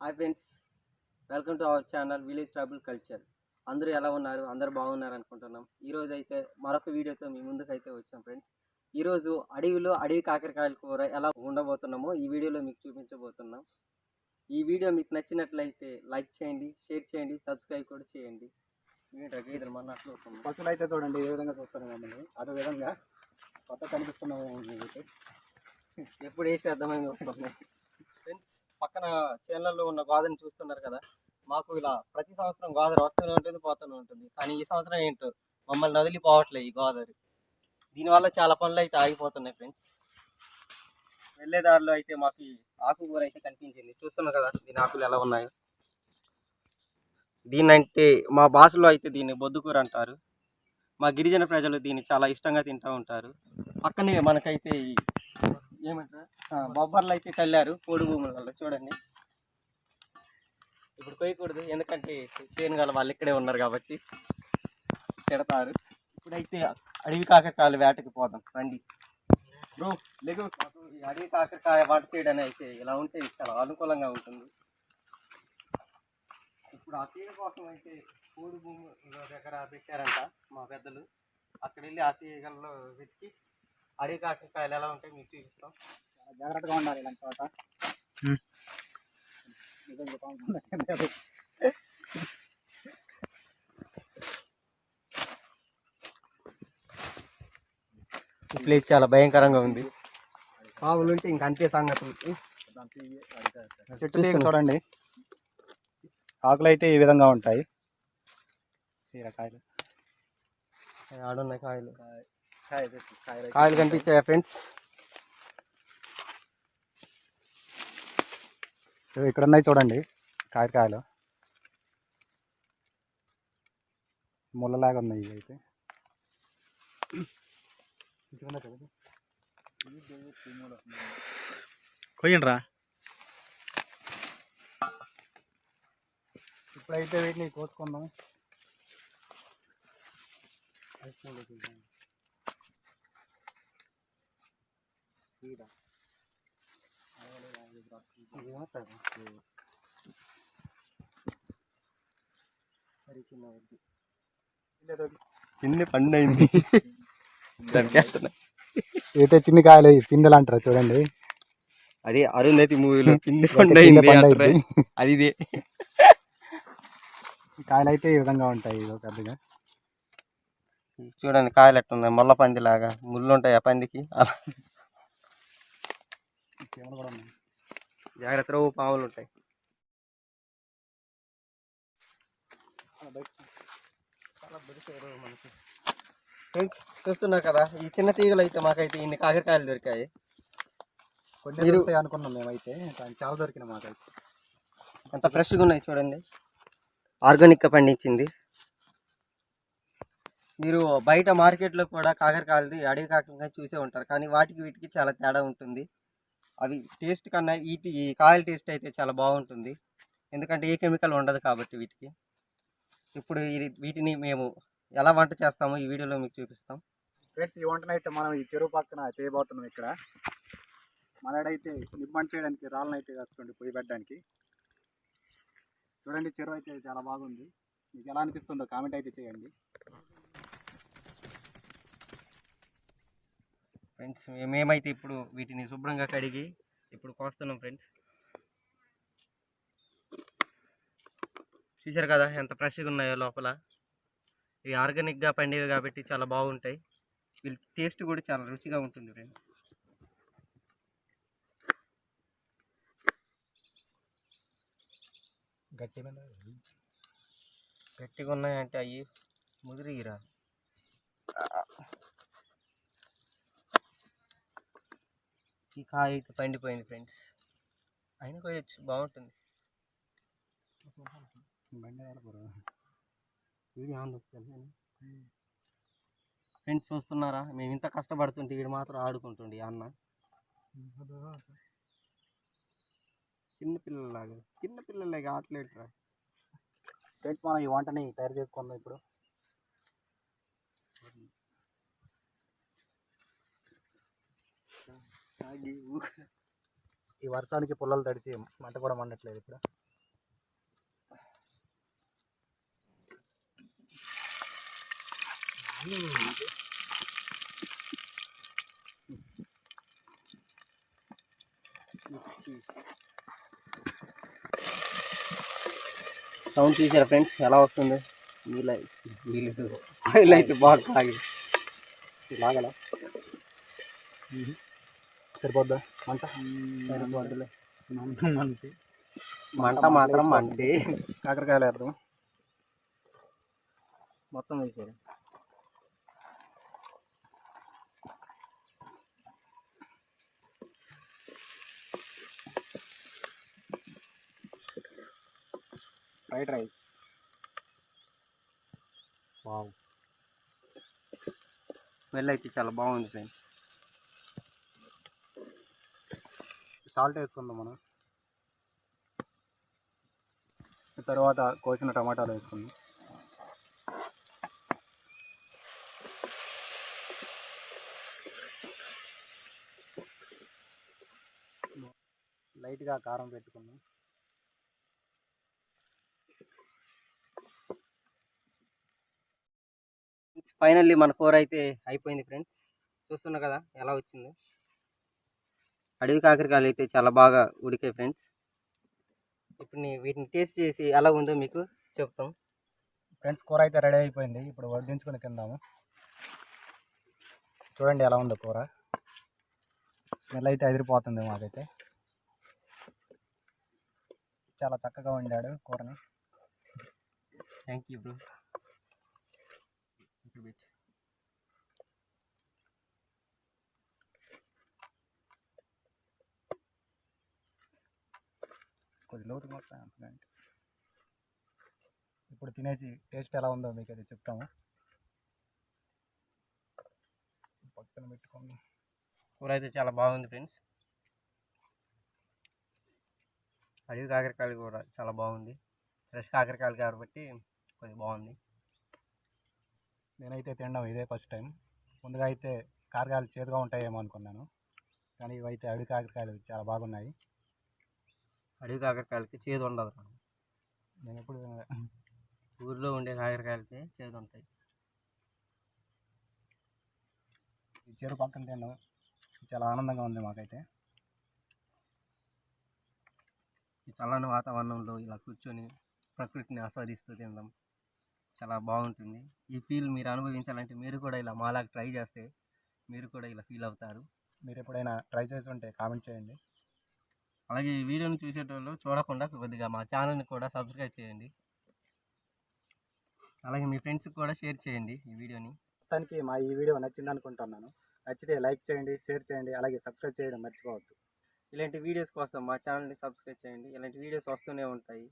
Hi friends welcome to our channel village trouble culture అందరూ ఎలా ఉన్నారు? అందరూ బాగున్నారు అనుకుంటున్నాం. ఈరోజు అయితే మరొక వీడియోతో మీ ముందుకు అయితే వచ్చాం ఫ్రెండ్స్ ఈరోజు అడవిలో అడవి కాకరకాయల కూర ఎలా ఉండబోతున్నామో ఈ వీడియోలో మీకు చూపించబోతున్నాం. ఈ వీడియో మీకు నచ్చినట్లయితే లైక్ చేయండి షేర్ చేయండి సబ్స్క్రైబ్ కూడా చేయండి. ఏంటో గీతలు మన్నట్లు అవుతుంది అయితే చూడండి ఏ విధంగా చూస్తున్నాం మమ్మల్ని? అదే విధంగా కొత్త కనిపిస్తున్నాము ఎప్పుడు వేసి అర్థమైంది వస్తున్నాయి ఫ్రెండ్స్ పక్కన చేనులలో ఉన్న గోదని చూస్తున్నారు కదా మాకు ఇలా ప్రతి సంవత్సరం గోదావరి వస్తూనే ఉంటుంది పోతూనే ఉంటుంది. కానీ ఈ సంవత్సరం ఏంటో మమ్మల్ని వదిలిపోవట్లేదు ఈ గోదావరి దీనివల్ల చాలా పనులు అయితే ఆగిపోతున్నాయి ఫ్రెండ్స్. వెళ్ళే దారిలో అయితే మాకు ఆకుకూర అయితే కనిపించింది. చూస్తున్నారు కదా దీని ఆకులు ఎలా ఉన్నాయో? దీన్ని మా భాషలో అయితే దీన్ని బొద్దుకూర అంటారు. మా గిరిజన ప్రజలు దీన్ని చాలా ఇష్టంగా తింటూ ఉంటారు. పక్కనే మనకైతే ఏమంటారు? బొబ్బర్లు అయితే చల్లారు పోడు భూముల వల్ల చూడండి. ఇప్పుడు కొయ్యకూడదు ఎందుకంటే చేను గల వాళ్ళు ఇక్కడే ఉన్నారు కాబట్టి తిడతారు. ఇప్పుడైతే అడవి కాకరకాయలు వేటకి పోదాం రండి. బ్రో లేదు ఈ అడవి కాకరకాయ వాట చేయడానికి అయితే ఇలా ఉంటే చాలా అనుకూలంగా ఉంటుంది. ఇప్పుడు ఆ తీగ కోసం అయితే పోడు భూమి దగ్గర పెట్టారంట మా పెద్దలు. అక్కడ వెళ్ళి ఆ తీగల్లో వెతికి అడవి కాకరకాయలు ఎలా ఉంటాయి మీకు చూపిస్తాం. జాగ్రత్తగా ఉండాలి ఇలాంటి. ఈ ప్లేస్ చాలా భయంకరంగా ఉంది. పావులు ఉంటే ఇంక అంతే సంగతులు. చెట్టు చూడండి. ఆకులు అయితే ఈ విధంగా ఉంటాయి. చీరకాయలు. ఆడున్నాయి కాయలు. కాయ కాయలు కనిపించాయా ఫ్రెండ్స్? ఇక్కడ ఉన్నాయి చూడండి కాయకాయలు ముళ్ళలాగా ఉన్నాయి ఇవి అయితే కొయ్యండిరా. ఇప్పుడైతే వీటిని కోసుకుందాం. కింద పండు అయింది. అయితే చిన్ని కాయలు పిందెలు అంటారు చూడండి. అది అరుంధతి మూవీలో పండు పండు అంటారే. అయింది. అది ఇదే. కాయలు అయితే ఈ విధంగా ఉంటాయి ఇదో పెద్దగా చూడండి కాయలు ఎట్టున్నాయి ముళ్ళ పంది లాగా ముళ్ళు ఉంటాయి ఆ పందికి. అలా. చీమలు కూడా ఉన్నాయి. జాగ్రత్త ఓ పాములు ఉంటాయి. ఫ్రెండ్స్ చూస్తున్నారు కదా ఈ చిన్న తీగలు అయితే మాకైతే ఇన్ని కాకరకాయలు దొరికాయి. కొన్ని దొరుకుతాయి అనుకున్నాం మేమైతే కానీ చాలా దొరికినాయి మాకైతే. ఎంత ఫ్రెష్గా ఉన్నాయి చూడండి. ఆర్గానిక్గా పండించింది. మీరు బయట మార్కెట్లో కూడా కాకరకాయలు అడవి కాకరకాయ చూసే ఉంటారు కానీ వాటికి వీటికి చాలా తేడా ఉంటుంది. అవి టేస్ట్ కన్నా వీటి ఈ కాయల టేస్ట్ అయితే చాలా బాగుంటుంది. ఎందుకంటే ఏ కెమికల్ ఉండదు కాబట్టి వీటికి. ఇప్పుడు వీటిని మేము ఎలా వంట చేస్తామో ఈ వీడియోలో మీకు చూపిస్తాం. ఫ్రెండ్స్ ఈ వంటనైతే మనం ఈ చెరువు పక్కన చేయబోతున్నాం ఇక్కడ. మనడైతే నిమ్మని చేయడానికి రాళ్ళని అయితే కాసుకోండి పొయ్యి పెట్టడానికి. చూడండి చెరువు అయితే చాలా బాగుంది. మీకు ఎలా అనిపిస్తుందో కామెంట్ అయితే చేయండి. ఫ్రెండ్స్ మేమైతే ఇప్పుడు వీటిని శుభ్రంగా కడిగి ఇప్పుడు కోస్తున్నాం ఫ్రెండ్స్. చూశారు కదా ఎంత ఫ్రెష్గా ఉన్నాయో లోపల. ఇవి ఆర్గానిక్గా పండేవి కాబట్టి చాలా బాగుంటాయి. వీళ్ళ టేస్ట్ కూడా చాలా రుచిగా ఉంటుంది ఫ్రెండ్స్. గట్టి గట్టిగా ఉన్నాయంటే అవి ముదిరిగిరా ఈ కాయ అయితే పండిపోయింది ఫ్రెండ్స్. అయినా కొయ్యొచ్చు బాగుంటుంది. ఫ్రెండ్స్ చూస్తున్నారా? మేము ఇంత కష్టపడుతుంటే వీడు మాత్రం ఆడుకుంటుండే ఈ అన్న. చిన్నపిల్లలాగా చిన్న ఆటలేట్రా ఫ్రెండ్స్ మనం ఈ వంటని తయారు చేసుకుందాం ఇప్పుడు. ఈ వర్షానికి పొలాలు తడిచి మంట కూడా మండట్లేదు ఇక్కడ సౌండ్ తీసారు ఫ్రెండ్స్ ఎలా వస్తుంది? నీళ్ళ నీళ్ళు బాగా తాగి లాగలా? సరిపోద్దా? మంట? సరిపోద్దులే. మంట మంచి మంట మాత్రం మండి కాకరకాయలు వేద్దాం. మొత్తం వేసారు ఫ్రైడ్ రైస్. వావ్. స్మెల్ అయితే చాలా బాగుంది ఫ్రెండ్స్. సాల్ట్ వేసుకుందాం మనం. తర్వాత కోసిన టమాటాలు వేసుకుందాం. లైట్గా కారం పెట్టుకుందాం. ఫైనల్లీ మన కూర అయితే అయిపోయింది ఫ్రెండ్స్ చూస్తున్నా కదా ఎలా వచ్చిందో. అడవి కాకరకాయలు అయితే చాలా బాగా ఉడికాయి ఫ్రెండ్స్. ఇప్పుడు వీటిని టేస్ట్ చేసి ఎలా ఉందో మీకు చెప్తాం. ఫ్రెండ్స్ కూర అయితే రెడీ అయిపోయింది. ఇప్పుడు వడ్డించుకొని తిందాము. చూడండి ఎలా ఉందో కూర. స్మెల్ అయితే ఎదిరిపోతుంది మాకైతే. చాలా చక్కగా వండాడు కూరని. థ్యాంక్ యూ బ్రో కొద్ది లోతుగా వస్తాయి అంటున్నాను. ఇప్పుడు తినేసి టేస్ట్ ఎలా ఉందో మీకు అది చెప్తాము. పక్కన పెట్టుకోండి. కూర అయితే చాలా బాగుంది ఫ్రెండ్స్. అడవి కాకరకాయలు కూడా చాలా బాగుంది. ఫ్రెష్ కాకరకాయలు కాబట్టి కొద్దిగా బాగుంది. నేనైతే తినడం ఇదే ఫస్ట్ టైం. ముందుగా అయితే కారకాయలు చేదుగా ఉంటాయేమో అనుకున్నాను. కానీ ఇవైతే అడవి కాకరకాయలు చాలా బాగున్నాయి. అడవి కాకరకాయలకి చేదు ఉండదు నేను ఎప్పుడు తినలే. ఊర్లో ఉండే కాకరకాయలకి చేదు ఉంటాయి. ఈ చెరువు పక్కన తినడం చాలా ఆనందంగా ఉంది మాకైతే. ఈ చల్లని వాతావరణంలో ఇలా కూర్చొని ప్రకృతిని ఆస్వాదిస్తూ తినడం చాలా బాగుంటుంది. ఈ ఫీల్ మీరు అనుభవించాలంటే మీరు కూడా ఇలా మాలాగా ట్రై చేస్తే మీరు కూడా ఇలా ఫీల్ అవుతారు. మీరు ఎప్పుడైనా ట్రై చేసి ఉంటే కామెంట్ చేయండి. అలాగే ఈ వీడియోని చూసేటోళ్ళు చూడకుండా కొద్దిగా మా ఛానల్ని కూడా సబ్స్క్రైబ్ చేయండి. అలాగే మీ ఫ్రెండ్స్కి కూడా షేర్ చేయండి ఈ వీడియోని. మొత్తానికి మా ఈ వీడియో నచ్చింది అనుకుంటున్నాను. నచ్చితే లైక్ చేయండి షేర్ చేయండి అలాగే సబ్స్క్రైబ్ చేయడం మర్చిపోవద్దు. ఇలాంటి వీడియోస్ కోసం మా ఛానల్ని సబ్స్క్రైబ్ చేయండి. ఇలాంటి వీడియోస్ వస్తూనే ఉంటాయి.